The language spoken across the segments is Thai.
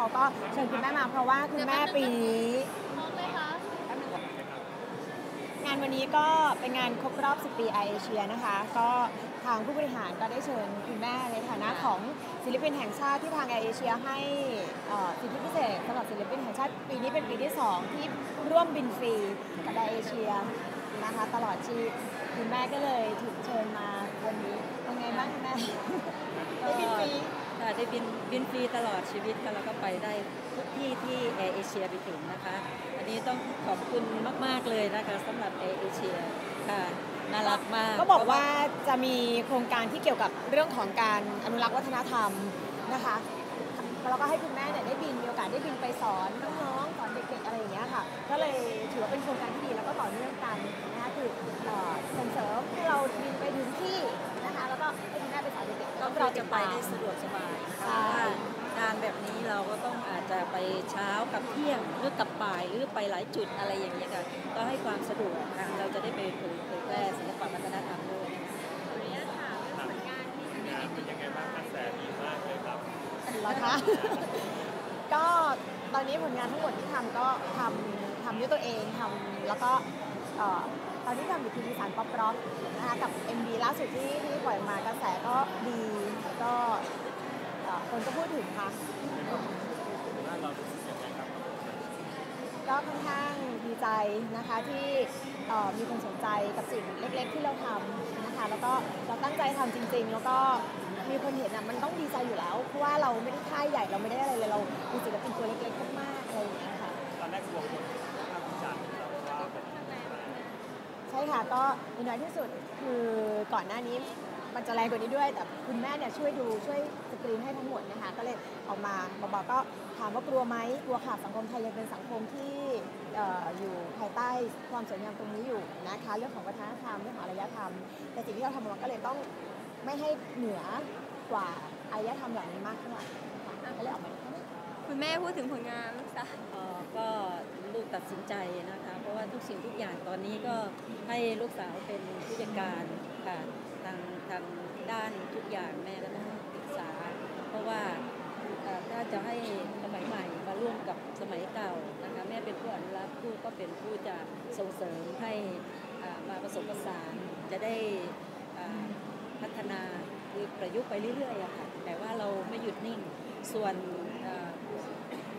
เขาก็เชิญคุณแม่มาเพราะว่าคุณแม่ปีนี้งานวันนี้ก็เป็นงานครบรอบ 10 ปีไอเอเชียนะคะ ก็ทางผู้บริหารก็ได้เชิญคุณแม่ในฐานะของศิลปินแห่งชาติที่ทางไอเอเชียให้เอ่อสิทธิพิเศษสำหรับศิลปินแห่งชาติปีนี้เป็นปีที่ 2 ที่ร่วมบินฟรีกับไอเอเชียนะคะตลอดชีพคุณแม่ก็เลยถูกเชิญมาวันนี้เป็นไงบ้างคุณแม่ได้บินฟรีค่ะ ได้บินบินฟรีตลอดชีวิตค่ะแล้วก็ไปได้ทุกที่ที่แอร์เอเชียไปถึงนะคะ อันนี้ต้องขอบคุณมาก ๆ เลยนะคะสำหรับแอร์เอเชียค่ะน่ารักมากก็บอกว่าจะมีโครงการที่เกี่ยวกับเรื่องของการอนุรักษ์วัฒนธรรมนะคะแล้วก็ให้คุณแม่เนี่ยได้บินมีโอกาสได้บินไปสอนน้องๆสอนเด็กๆอะไรอย่างเงี้ยค่ะ ก็เลยถือว่าเป็นโครงการที่ดีแล้วก็ต่อเนื่องกันนะคะคือส่งเสริม อนเด็กๆก็ก็เราเราจะจะไปไปได้สะดวกสบายนะคะใช่เพราะว่างานแบบนี้เราก็ต้องอาจจะไปเช้ากับเที่ยงหรือกับบ่ายหรือไปหลายจุดอะไรอย่างเงี้ยค่ะก็ให้ความสะดวกค่ะเราจะได้ไปเผยเผยแพร่ศิลปวัฒนธรรมด้วยนะคะเหรอคะก็ตอนนี้ผลงานทั้งหมดที่ทำก็ทำทำด้วยตัวเองทำแล้วก็เอนที่ทำอยู่ทีวีสารป๊อปร็อกนะคะกับ MV ล่าสุดที่ที่ปล่อยมากระแสก็ดีแล้วก็คนก็พูดถึงค่ะก็ค่อนข้างดีใจนะคะที่มีคนสนใจกับสิ่งเล็ก ๆ ที่เราทำนะคะแล้วก็เราตั้งใจทำจริง ๆ แล้วก็มีคนเห็นอะมันต้องดีใจอยู่แล้ว เพราะว่าเราไม่ได้ค่ายใหญ่เราไม่ได้อะไรเลยเรามีศิล ค่ะก็ในน้อยที่สุดคือก่อนหน้านี้มันจะแรงกว่านี้ด้วย แต่คุณแม่เนี่ยช่วยดูช่วยสกรีนให้ทั้งหมดนะคะก็เลยออกมาบอกๆก็ถามว่ากลัวไหมกลัวค่ะสังคมไทยยังเป็นสังคมที่เอ่ออยู่ภายใต้ความสวยงามตรงนี้อยู่นะคะเรื่องของวัฒนธรรมเรื่องของอารยธรรม แต่สิ่งที่เราทำออกมาก็เลยต้องไม่ให้เหนือกว่าอารยธรรมเหล่านี้มากเท่าไหร่ค่ะก็เลยออกมาแค่นี้คุณแม่พูดถึงผลงานลูกสาวเอ่อก็ลูกตัดสินใจนะคะเพราะ ว่าทุกสิ่งทุกอย่างตอนนี้ก็ให้ลูกสาวเป็นผู้จัดการค่ะทางทางด้านทุกอย่างแม่ก็ต้องปรึกษา เพราะว่าถ้าจะให้สมัยใหม่มาร่วมกับสมัยเก่านะคะแม่เป็นผู้อนุรักษ์ผู้ก็เป็นผู้จะส่งเสริมให้อ่ามาผสมผสานจะได้พัฒนาคือประยุกต์ไปเรื่อยๆค่ะแต่ว่าเราไม่หยุดนิ่งส่วน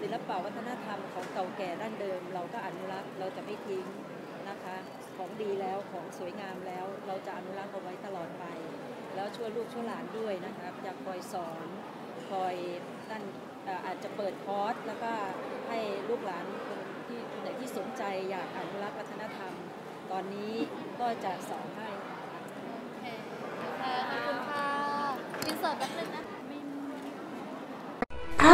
ศิลปวัฒนธรรมของเก่าแก่ดั้งเดิม เราก็อนุรักษ์เราจะไม่ทิ้งนะคะ ของดีแล้วของสวยงามแล้ว เราจะอนุรักษ์เอาไว้ตลอดไป แล้วช่วยลูกช่วยหลานด้วยนะคะจะคอยสอนคอยนั่นอาจจะเปิดคอร์สแล้วก็ให้ลูกหลานคนที่ไหนที่สนใจอยากอนุรักษ์วัฒนธรรม ตอนนี้ก็จะสอนให้ขอบคุณค่ะอินเสิร์ตแป๊บนึงนะ